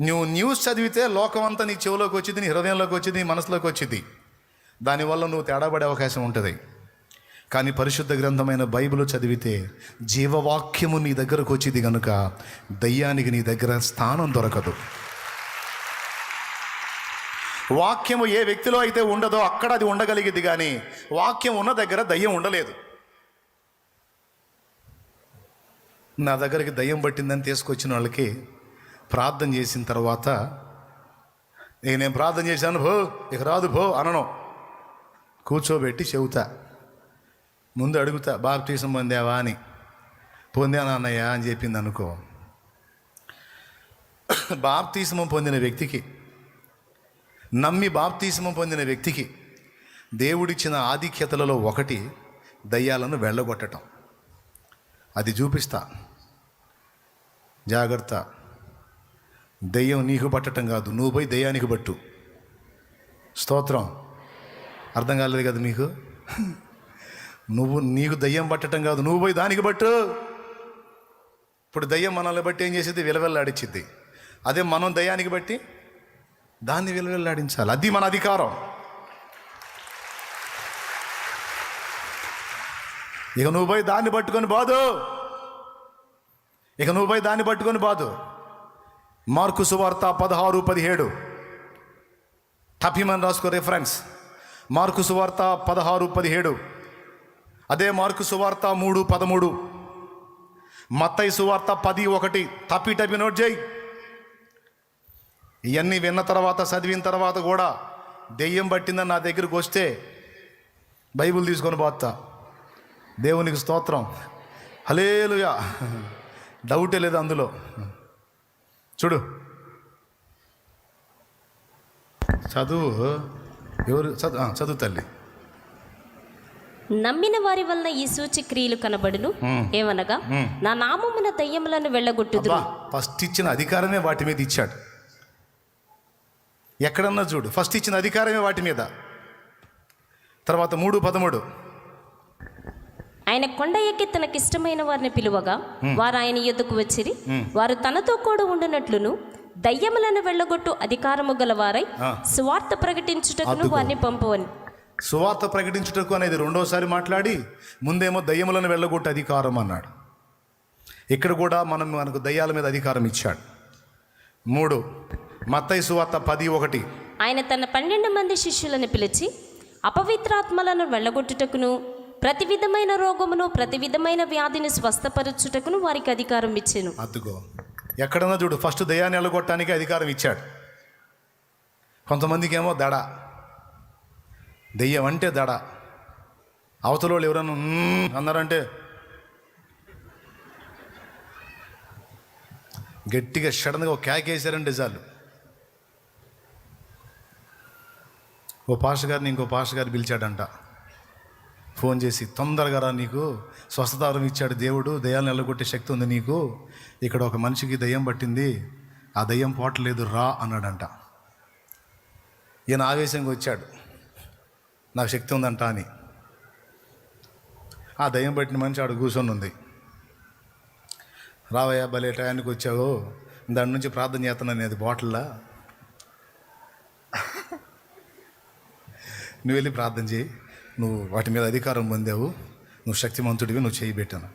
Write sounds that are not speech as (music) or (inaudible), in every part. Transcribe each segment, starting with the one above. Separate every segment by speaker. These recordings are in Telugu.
Speaker 1: నువ్వు న్యూస్ చదివితే లోకం అంతా నీ చెవులోకి వచ్చింది నీ హృదయంలోకి వచ్చింది నీ మనసులోకి వచ్చింది. దానివల్ల నువ్వు తేడాపడే అవకాశం ఉంటుంది. కానీ పరిశుద్ధ గ్రంథమైన బైబిల్ చదివితే జీవవాక్యము నీ దగ్గరకు వచ్చింది కనుక దయ్యానికి నీ దగ్గర స్థానం దొరకదు. వాక్యము ఏ వ్యక్తిలో అయితే ఉండదో అక్కడ అది ఉండగలిగింది కానీ వాక్యం ఉన్న దగ్గర దయ్యం ఉండలేదు. నా దగ్గరికి దయ్యం పట్టిందని తీసుకొచ్చిన వాళ్ళకి ప్రార్థన చేసిన తర్వాత ఇక నేను ప్రార్థన చేశాను భో ఇక రాదు భో అనను. కూర్చోబెట్టి చెబుతా. ముందు అడుగుతా బాప్తీసం పొందావా? అని. పొందాను అన్నయ్య అని చెప్పింది అనుకో. బాప్తీసమం పొందిన వ్యక్తికి నమ్మి బాప్తీసమం పొందిన వ్యక్తికి దేవుడిచ్చిన ఆధిక్యతలలో ఒకటి దయ్యాలను వెళ్ళగొట్టడం అది చూపిస్తా. జాగ్రత్త. దెయ్యం నీకు పట్టడం కాదు. నువ్వు పోయి దెయ్యానికి పట్టు. స్తోత్రం. అర్థం కాలేదు కదా మీకు? నువ్వు నీకు దయ్యం పట్టడం కాదు. నువ్వు పోయి దానికి పట్టు. ఇప్పుడు దయ్యం మనల్ని బట్టి ఏం చేసేది విలవెల్లాడిచ్చిద్ది. అదే మనం దయ్యానికి బట్టి దాన్ని విలవెల్లాడించాలి. అది మన అధికారం. ఇక నువ్వు పోయి దాన్ని పట్టుకొని బాదు. ఇక నువ్వు పోయి దాన్ని పట్టుకొని బాదు. మార్కు సువార్త పదహారు పదిహేడు. టపిమన్ రాసుకో రిఫరెన్స్ మార్కు సువార్త పదహారు పదిహేడు. అదే మార్కు సువార్త మూడు పదమూడు. మత్తయి సువార్త పది ఒకటి. తప్పి టపి నోట్ చేయి. ఇవన్నీ విన్న తర్వాత చదివిన తర్వాత కూడా దెయ్యం పట్టిందని నా దగ్గరికి వస్తే బైబిల్ తీసుకొని పోతా. దేవునికి స్తోత్రం. హలేలుయా (laughs) డౌటే లేదు అందులో. చూడు. చదువు ఎవరు? చదువు తల్లి.
Speaker 2: నమ్మిన వారి వలన ఈ సూచక్రియలు కనబడును? ఏమనగా నా నామమున దయ్యములను వెళ్ళగొట్టుదు
Speaker 1: అబ్బా ఫస్ట్ ఇచ్చిన అధికారమే వాటి మీద ఇచ్చాడు. ఎక్కడన్నా చూడు ఫస్ట్ ఇచ్చిన అధికారమే వాటి మీద. తర్వాత మూడు పదమూడు.
Speaker 2: ఆయన కొండ ఎక్కి తనకిష్టమైన వారిని పిలువగా వారు ఆయన ఎద్దుకు వచ్చిరి. వారు తనతో కూడా ఉండునట్లును దయ్యములను వెళ్ళగొట్టు అధికారము గలవారై. స్వార్థ ప్రకటించుటకును. వారిని పంపవని.
Speaker 1: సువార్త ప్రకటించుటకు అనేది రెండోసారి మాట్లాడి ముందేమో దయ్యములను వెళ్ళగొట్టే అధికారం అన్నాడు. ఇక్కడ కూడా మనం మనకు దయ్యాల మీద అధికారం ఇచ్చాడు. మూడు మత్తయి సువార్త పది ఒకటి.
Speaker 2: ఆయన తన పన్నెండు మంది శిష్యులను పిలిచి అపవిత్రాత్మలను వెళ్ళగొట్టుటకును ప్రతి విధమైన రోగమును ప్రతి విధమైన వ్యాధిని స్వస్థపరచుటకును వారికి అధికారం ఇచ్చాను.
Speaker 1: అద్దుకో. ఎక్కడన్నా చూడు. ఫస్ట్ దయాన్ని ఎలగొట్టడానికి అధికారం ఇచ్చాడు. కొంతమందికి ఏమో దడ. దెయ్యం అంటే దడ. అవతల వాళ్ళు ఎవరన్నా అన్నారంటే గట్టిగా సడన్గా ఒక క్యాక్ చాలు. ఓ పాష గారిని ఇంకో పాష గారు పిలిచాడంట. ఫోన్ చేసి తొందరగా రా నీకు స్వస్థతారం ఇచ్చాడు దేవుడు దయ్యాలను నిలగొట్టే శక్తి ఉంది నీకు ఇక్కడ ఒక మనిషికి దయ్యం పట్టింది ఆ దయ్యం పోవట్లేదు రా అన్నాడంట. ఈయన ఆవేశంగా వచ్చాడు. నాకు శక్తి ఉందంట అని. ఆ దయ్యం పట్టిన మనిషి ఆడు కూర్చొని ఉంది. రావయ్యా భలే టయానికి వచ్చావు దాని నుంచి ప్రార్థన చేస్తున్నాను అది బాటిల్లా (laughs) నువ్వు వెళ్ళి ప్రార్థన చేయి. నువ్వు వాటి మీద అధికారం పొందావు నువ్వు శక్తిమంతుడివి నువ్వు చేయి పెట్టాను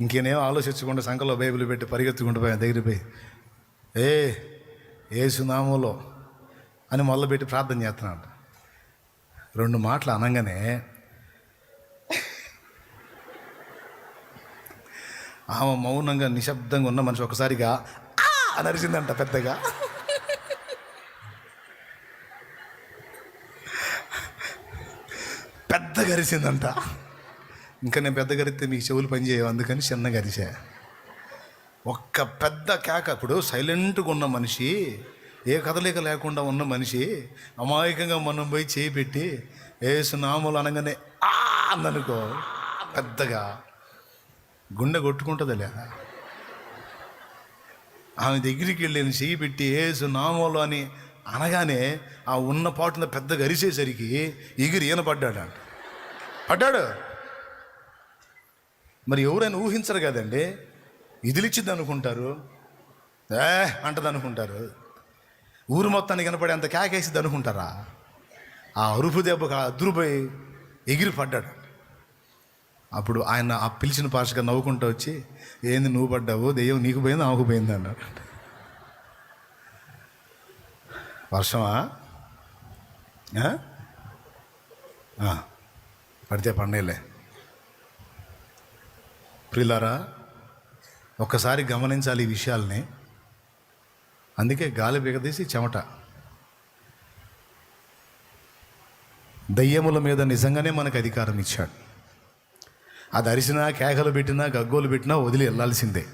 Speaker 1: ఇంకేనేమో ఆలోచించకుండా సంఖలో బైబిల్ పెట్టి పరిగెత్తుకుంటూ పోయాను దగ్గరికి పోయి ఏ ఏసునామంలో అని మొదలుపెట్టి ప్రార్థన చేస్తున్నాడు రెండు మాటలు అనగానే ఆమె మౌనంగా నిశ్శబ్దంగా ఉన్న మనిషి ఒకసారిగా "ఆ!" అని అరిచిందంట పెద్దగా పెద్ద గరిసిందంట. ఇంకా నేను పెద్ద గరిస్తే మీకు చెవులు పనిచేయవు అందుకని చిన్న గరిసా. ఒక్క పెద్ద కేక ఇప్పుడు సైలెంట్గా ఉన్న మనిషి ఏ కదలిక లేకుండా ఉన్న మనిషి అమాయకంగా మనం పోయి చేయి పెట్టి ఏసు అనగానే ఆ అందనుకో పెద్దగా గుండె కొట్టుకుంటుంది లేదా ఆమె దగ్గరికి వెళ్ళి నేను చెయ్యి పెట్టి ఏసు నామోలు అని అనగానే ఆ ఉన్న పాటున పెద్దగా గరిసేసరికి ఎగిరి ఈయన పడ్డాడు అంట. పడ్డాడు. మరి ఎవరైనా ఊహించరు కదండి? ఇదిలిచ్చింది అనుకుంటారు ఏ అంటది అనుకుంటారు ఊరు మొత్తాన్ని కనపడే అంత కేకేసిద్ది అనుకుంటారా ఆ అరుపు దెబ్బకు ఆ ఎగిరి పడ్డాడు. అప్పుడు ఆయన ఆ పిలిచిన పాషగా నవ్వుకుంటూ వచ్చి ఏంది నువ్వు పడ్డావు? దెయ్యం నీకు పోయింది? ఆమెకు పోయింది? అన్నాడు. వర్షమా? పడితే పండేలే. ప్రిలారా ఒక్కసారి గమనించాలి ఈ విషయాల్ని. అందుకే గాలి బిగదీసి చెమట. దయ్యముల మీద నిజంగానే మనకు అధికారం ఇచ్చాడు. అది అరిసినా కేకలు పెట్టినా గగ్గోలు పెట్టినా వదిలి వెళ్ళాల్సిందే.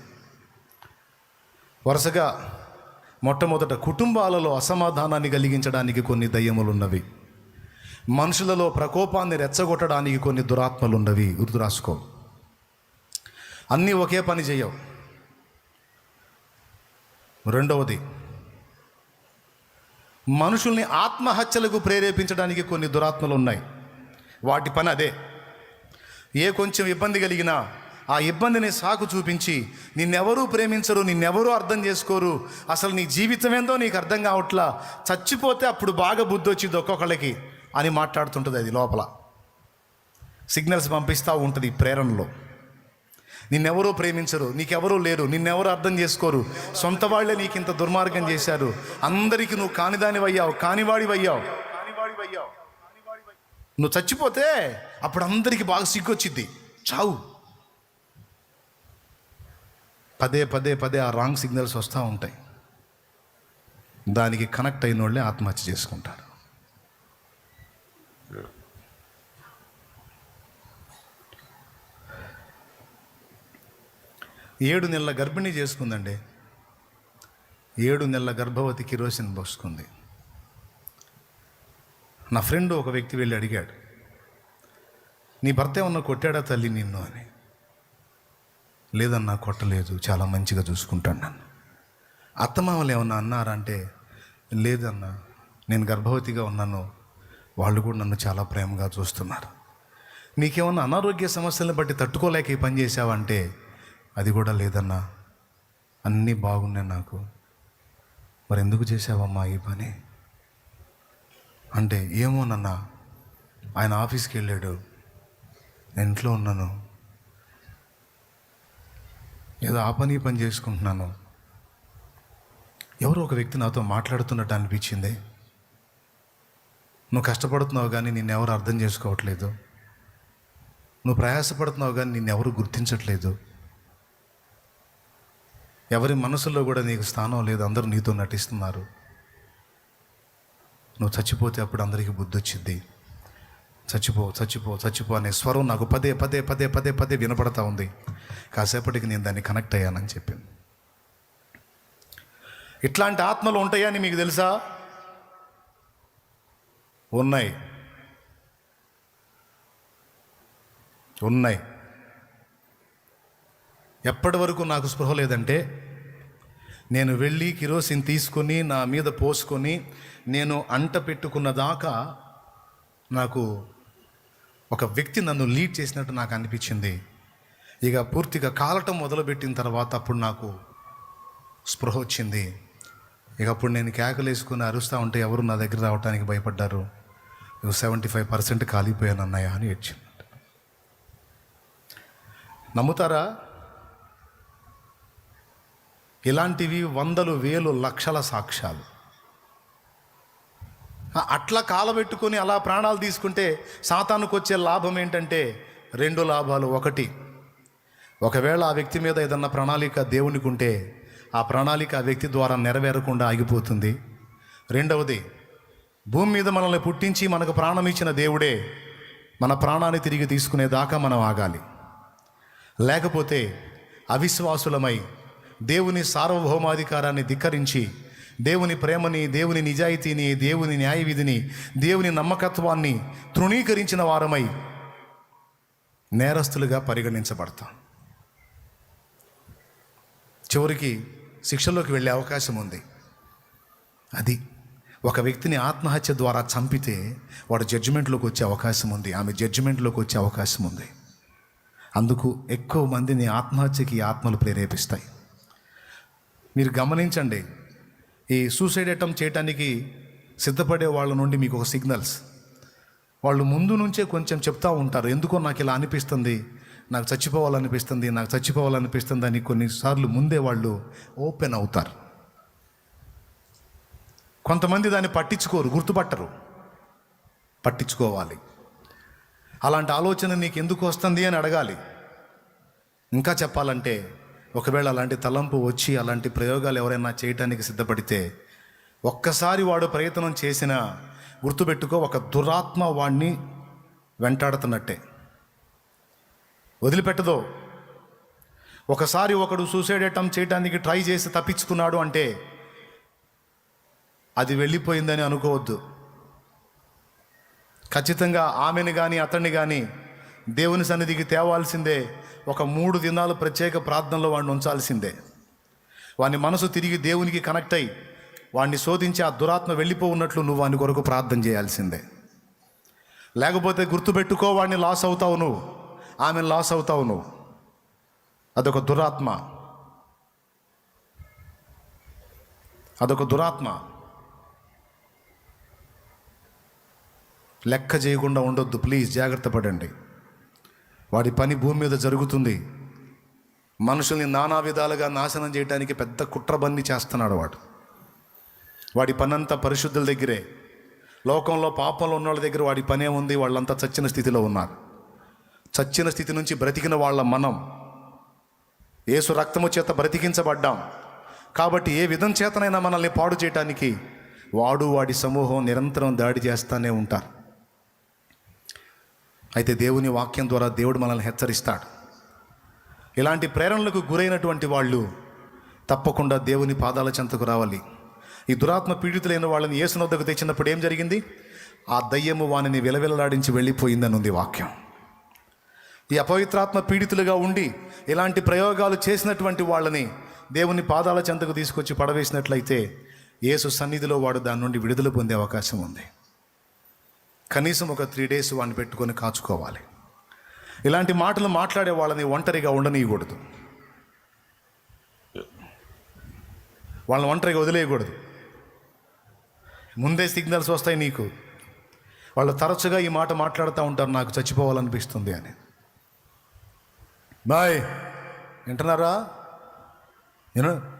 Speaker 1: వరుసగా మొట్టమొదట కుటుంబాలలో అసమాధానాన్ని కలిగించడానికి కొన్ని దయ్యములు ఉన్నవి మనుషులలో ప్రకోపాన్ని రెచ్చగొట్టడానికి కొన్ని దురాత్మలు ఉన్నవి గుర్తు రాసుకో అన్నీ ఒకే పని చేయవు. రెండవది మనుషుల్ని ఆత్మహత్యలకు ప్రేరేపించడానికి కొన్ని దురాత్మలు ఉన్నాయి వాటి పని అదే. ఏ కొంచెం ఇబ్బంది కలిగినా ఆ ఇబ్బందిని సాకు చూపించి నిన్నెవరూ ప్రేమించరు నిన్నెవరూ అర్థం చేసుకోరు. అసలు నీ జీవితం ఏందో నీకు అర్థం కావట్లా? చచ్చిపోతే అప్పుడు బాగా బుద్ధి వచ్చింది ఒక్కొక్కళ్ళకి అని మాట్లాడుతుంటుంది అది లోపల. సిగ్నల్స్ పంపిస్తూ ఉంటుంది ఈ ప్రేరణలో. నిన్నెవరూ ప్రేమించరు నీకెవరూ లేరు నిన్నెవరూ అర్థం చేసుకోరు. సొంత వాళ్ళే నీకు ఇంత దుర్మార్గం చేశారు. అందరికీ నువ్వు కానిదానివయ్యావు కానివాడివయ్యావు నువ్వు చచ్చిపోతే అప్పుడు అందరికీ బాగా సిగ్గొచ్చిద్ది చావు. పదే పదే పదే ఆ రాంగ్ సిగ్నల్స్ వస్తూ ఉంటాయి. దానికి కనెక్ట్ అయిన వాళ్ళే ఆత్మహత్య చేసుకుంటారు. ఏడు నెలల గర్భిణీ చేసుకుందండి. ఏడు నెలల గర్భవతి కిరోసిన్ పోసుకుంది. నా ఫ్రెండ్ ఒక వ్యక్తి వెళ్ళి అడిగాడు నీ భర్త ఏమన్నా కొట్టాడా తల్లి నిన్ను? అని. లేదన్నా కొట్టలేదు చాలా మంచిగా చూసుకుంటాను నన్ను. అత్తమామలు ఏమన్నా అన్నారంటే లేదన్నా నేను గర్భవతిగా ఉన్నాను వాళ్ళు కూడా నన్ను చాలా ప్రేమగా చూస్తున్నారు. నీకేమన్నా అనారోగ్య సమస్యలను బట్టి తట్టుకోలేక ఈ పని చేసావంటే అది కూడా లేదన్నా అన్నీ బాగున్నాయి నాకు. మరి ఎందుకు చేసావమ్మా ఈ పని? అంటే ఏమోనన్నా ఆయన ఆఫీస్కి వెళ్ళాడు ఇంట్లో ఉన్నాను. ఏదో ఆ పని పని చేసుకుంటున్నాను. ఎవరో ఒక వ్యక్తి నాతో మాట్లాడుతున్నట్టు అనిపించింది నువ్వు కష్టపడుతున్నావు కానీ నిన్నెవరు అర్థం చేసుకోవట్లేదు. నువ్వు ప్రయాసపడుతున్నావు కానీ నిన్ను ఎవరు గుర్తించట్లేదు. ఎవరి మనసులో కూడా నీకు స్థానం లేదు అందరూ నీతో నటిస్తున్నారు. నువ్వు చచ్చిపోతే అప్పుడు అందరికీ బుద్ధి వచ్చింది చచ్చిపో చచ్చిపో చచ్చిపో అనే స్వరం నాకు పదే పదే పదే పదే పదే వినపడతా ఉంది. కాసేపటికి నేను దాన్ని కనెక్ట్ అయ్యానని చెప్పింది. ఇట్లాంటి ఆత్మలు ఉంటాయని మీకు తెలుసా? ఉన్నాయి. ఉన్నాయి. ఎప్పటి వరకు నాకు స్పృహ లేదంటే నేను వెళ్ళి కిరోసిన్ తీసుకొని నా మీద పోసుకొని నేను అంట పెట్టుకున్న దాకా నాకు ఒక వ్యక్తి నన్ను లీడ్ చేసినట్టు నాకు అనిపించింది. ఇక పూర్తిగా కాలటం మొదలుపెట్టిన తర్వాత అప్పుడు నాకు స్పృహ వచ్చింది. ఇక అప్పుడు నేను కేకలేసుకుని అరుస్తూ ఉంటే ఎవరు నా దగ్గర రావడానికి భయపడ్డారు. నువ్వు సెవెంటీ ఫైవ్ పర్సెంట్ కాలిపోయాను అన్నయ్య అని వచ్చింది నమ్ముతారా? ఇలాంటివి వందలు వేలు లక్షల సాక్ష్యాలు. అట్లా కాలబెట్టుకొని అలా ప్రాణాలు తీసుకుంటే సాతానుకు వచ్చే లాభం ఏంటంటే రెండు లాభాలు. ఒకటి ఒకవేళ ఆ వ్యక్తి మీద ఏదన్నా ప్రణాళిక దేవునికి ఉంటే ఆ ప్రణాళిక ఆ వ్యక్తి ద్వారా నెరవేరకుండా ఆగిపోతుంది. రెండవది భూమి మీద మనల్ని పుట్టించి మనకు ప్రాణం ఇచ్చిన దేవుడే మన ప్రాణాన్ని తిరిగి తీసుకునేదాకా మనం ఆగాలి. లేకపోతే అవిశ్వాసులమై దేవుని సార్వభౌమాధికారాన్ని ధిక్కరించి దేవుని ప్రేమని దేవుని నిజాయితీని దేవుని న్యాయ విధిని దేవుని నమ్మకత్వాన్ని తృణీకరించిన వారమై నేరస్తులుగా పరిగణించబడతాం. చివరికి శిక్షలోకి వెళ్ళే అవకాశం ఉంది. అది ఒక వ్యక్తిని ఆత్మహత్య ద్వారా చంపితే వాడు జడ్జిమెంట్లోకి వచ్చే అవకాశం ఉంది. ఆమె జడ్జిమెంట్లోకి వచ్చే అవకాశం ఉంది. అందుకు ఎక్కువ మందిని ఆత్మహత్యకి ఈ ఆత్మలు ప్రేరేపిస్తాయి. మీరు గమనించండి ఈ సూసైడ్ అటెంప్ట్ చేయడానికి సిద్ధపడే వాళ్ళ నుండి మీకు ఒక సిగ్నల్స్ వాళ్ళు ముందు నుంచే కొంచెం చెప్తూ ఉంటారు. ఎందుకో నాకు ఇలా అనిపిస్తుంది. నాకు చచ్చిపోవాలనిపిస్తుంది. నాకు చచ్చిపోవాలనిపిస్తుంది అని కొన్నిసార్లు ముందే వాళ్ళు ఓపెన్ అవుతారు. కొంతమంది దాన్ని పట్టించుకోరు గుర్తుపట్టరు. పట్టించుకోవాలి. అలాంటి ఆలోచన నీకు ఎందుకు వస్తుంది అని అడగాలి. ఇంకా చెప్పాలంటే ఒకవేళ అలాంటి తలంపు వచ్చి అలాంటి ప్రయోగాలు ఎవరైనా చేయటానికి సిద్ధపడితే ఒక్కసారి వాడు ప్రయత్నం చేసిన గుర్తుపెట్టుకో ఒక దురాత్మ వాడిని వెంటాడుతున్నట్టే. వదిలిపెట్టదో. ఒకసారి ఒకడు సూసైడ్ అటెంప్ట్ చేయడానికి ట్రై చేసి తప్పించుకున్నాడు అంటే అది వెళ్ళిపోయిందని అనుకోవద్దు. ఖచ్చితంగా ఆమెను కానీ అతన్ని కానీ దేవుని సన్నిధికి తేవాల్సిందే. ఒక మూడు దినాలు ప్రత్యేక ప్రార్థనలో వాడిని ఉంచాల్సిందే. వాని మనసు తిరిగి దేవునికి కనెక్ట్ అయ్యి వాడిని శోధించి ఆ దురాత్మ వెళ్ళిపోవున్నట్లు నువ్వు వాని కొరకు ప్రార్థన చేయాల్సిందే. లేకపోతే గుర్తుపెట్టుకో వాడిని లాస్ అవుతావు నువ్వు. ఆమెను లాస్ అవుతావు నువ్వు. అదొక దురాత్మ. అదొక దురాత్మ. లెక్క చేయకుండా ఉండొద్దు. ప్లీజ్ జాగ్రత్త పడండి. వాడి పని భూమి మీద జరుగుతుంది. మనుషుల్ని నానా విధాలుగా నాశనం చేయడానికి పెద్ద కుట్రబంది చేస్తున్నాడు వాడు. వాడి పనంతా పరిశుద్ధుల దగ్గరే. లోకంలో పాపంలో ఉన్న వాళ్ళ దగ్గర వాడి పనే ఉంది వాళ్ళంతా చచ్చిన స్థితిలో ఉన్నారు. చచ్చిన స్థితి నుంచి బ్రతికిన వాళ్ళ మనం. ఏసు రక్తము చేత బ్రతికించబడ్డాం. కాబట్టి ఏ విధం చేతనైనా మనల్ని పాడు చేయటానికి వాడు వాడి సమూహం నిరంతరం దాడి చేస్తూనే ఉంటారు. అయితే దేవుని వాక్యం ద్వారా దేవుడు మనల్ని హెచ్చరిస్తాడు. ఇలాంటి ప్రేరణలకు గురైనటువంటి వాళ్ళు తప్పకుండా దేవుని పాదాల చెంతకు రావాలి. ఈ దురాత్మ పీడితులైన వాళ్ళని ఏసునొద్దకు తెచ్చినప్పుడు ఏం జరిగింది? ఆ దయ్యము వానిని విలవిలలాడించి వెళ్ళిపోయిందని ఉంది వాక్యం. ఈ అపవిత్రాత్మ పీడితులుగా ఉండి ఇలాంటి ప్రయోగాలు చేసినటువంటి వాళ్ళని దేవుని పాదాల చెంతకు తీసుకొచ్చి పడవేసినట్లయితే యేసు సన్నిధిలో వాడు దాని నుండి విడుదల పొందే అవకాశం ఉంది. కనీసం ఒక త్రీ డేస్ వాడిని పెట్టుకొని కాచుకోవాలి. ఇలాంటి మాటలు మాట్లాడే వాళ్ళని ఒంటరిగా ఉండనీయకూడదు. వాళ్ళని ఒంటరిగా వదిలేయకూడదు. ముందే సిగ్నల్స్ వస్తాయి నీకు. వాళ్ళు తరచుగా ఈ మాట మాట్లాడుతూ ఉంటారు నాకు చచ్చిపోవాలనిపిస్తుంది అని. బాయ్. వింటున్నారా? నేను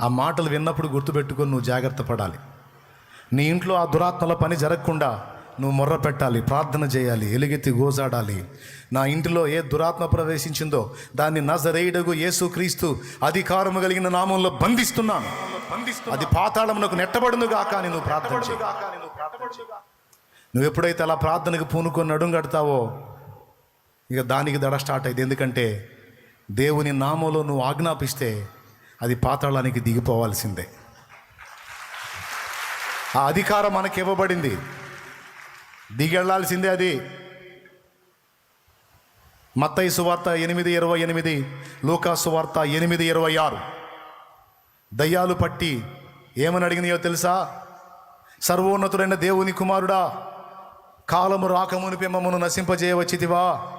Speaker 1: ఆ మాటలు విన్నప్పుడు గుర్తుపెట్టుకొని నువ్వు జాగ్రత్త పడాలి. నీ ఇంట్లో ఆ దురాత్మల పని జరగకుండా నువ్వు మొర్ర పెట్టాలి ప్రార్థన చేయాలి ఎలుగెత్తి గోజాడాలి. నా ఇంటిలో ఏ దురాత్మ ప్రవేశించిందో దాన్ని నజరేయుడగు యేసు క్రీస్తు అధికారము కలిగిన నామంలో బంధిస్తున్నాను. అది పాతాళమునకు నెట్టబడునుగా కానీ నువ్వు ప్రార్థన నువ్వు ఎప్పుడైతే అలా ప్రార్థనకు పూనుకొని నడుం కడతావో ఇక దానికి దడ స్టార్ట్ అయింది ఎందుకంటే దేవుని నామంలో నువ్వు ఆజ్ఞాపిస్తే అది పాతాళానికి దిగిపోవాల్సిందే. ఆ అధికారం మనకి ఇవ్వబడింది. దిగెళ్ళాల్సిందే అది. మత్తయి సువార్త ఎనిమిది ఇరవై ఎనిమిది లూకా సువార్త ఎనిమిది ఇరవై ఆరు. దయ్యాలు పట్టి ఏమని అడిగినాయో తెలుసా? సర్వోన్నతుడైన దేవుని కుమారుడా కాలము రాకమునిపే మమ్మను నశింపజేయవచ్చితివా?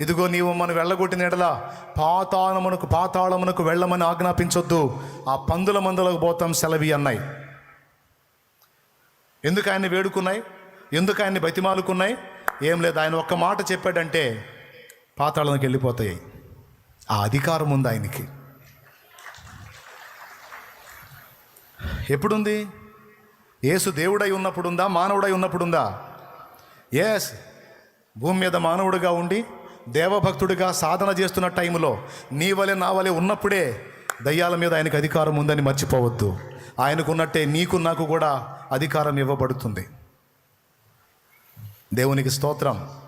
Speaker 1: ఇదిగో నీవు మనం వెళ్ళగొట్టిన ఎడలా పాతాళమునకు పాతాళమునకు వెళ్ళమని ఆజ్ఞాపించొద్దు. ఆ పందుల మందులకు పోతాం సెలవి అన్నాయి. ఎందుకు ఆయన్ని వేడుకున్నాయి? ఎందుకు ఆయన్ని బతిమాలుకున్నాయి? ఏం లేదు. ఆయన ఒక్క మాట చెప్పాడంటే పాతాళంకి వెళ్ళిపోతాయి. ఆ అధికారం ఉంది ఆయనకి. ఎప్పుడుంది? యేసు దేవుడై ఉన్నప్పుడుందా? మానవుడై ఉన్నప్పుడుందా? ఎస్ భూమి మీద మానవుడిగా ఉండి దేవభక్తుడిగా సాధన చేస్తున్న టైంలో నీ వలె నా వలె ఉన్నప్పుడే దయ్యాల మీద ఆయనకు అధికారం ఉందని మర్చిపోవద్దు. ఆయనకున్నట్టే నీకు నాకు కూడా అధికారం ఇవ్వబడుతుంది. దేవునికి స్తోత్రం.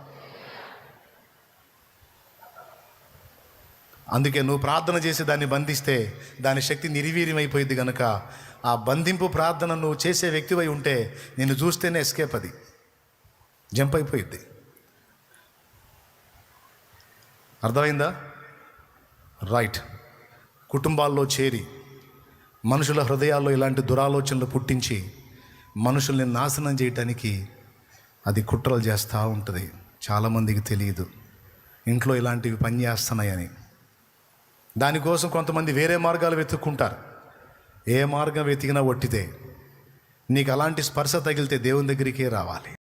Speaker 1: అందుకే నువ్వు ప్రార్థన చేసి దాన్ని బంధిస్తే దాని శక్తి నిర్వీర్యమైపోయింది కనుక ఆ బంధింపు ప్రార్థన నువ్వు చేసే వ్యక్తివై ఉంటే నిన్ను చూస్తేనే ఎస్కేప్ అది. జంప్ అయిపోయింది అర్థమైందా? రైట్ కుటుంబాల్లో చేరి మనుషుల హృదయాల్లో ఇలాంటి దురాలోచనలు పుట్టించి మనుషుల్ని నాశనం చేయటానికి అది కుట్రలు చేస్తూ ఉంటుంది. చాలామందికి తెలియదు. ఇంట్లో ఇలాంటివి పనిచేస్తున్నాయని. దానికోసం కొంతమంది వేరే మార్గాలు వెతుక్కుంటారు. ఏ మార్గం వెతికినా ఒట్టితే నీకు అలాంటి స్పర్శ తగిలితే దేవుని దగ్గరికే రావాలి.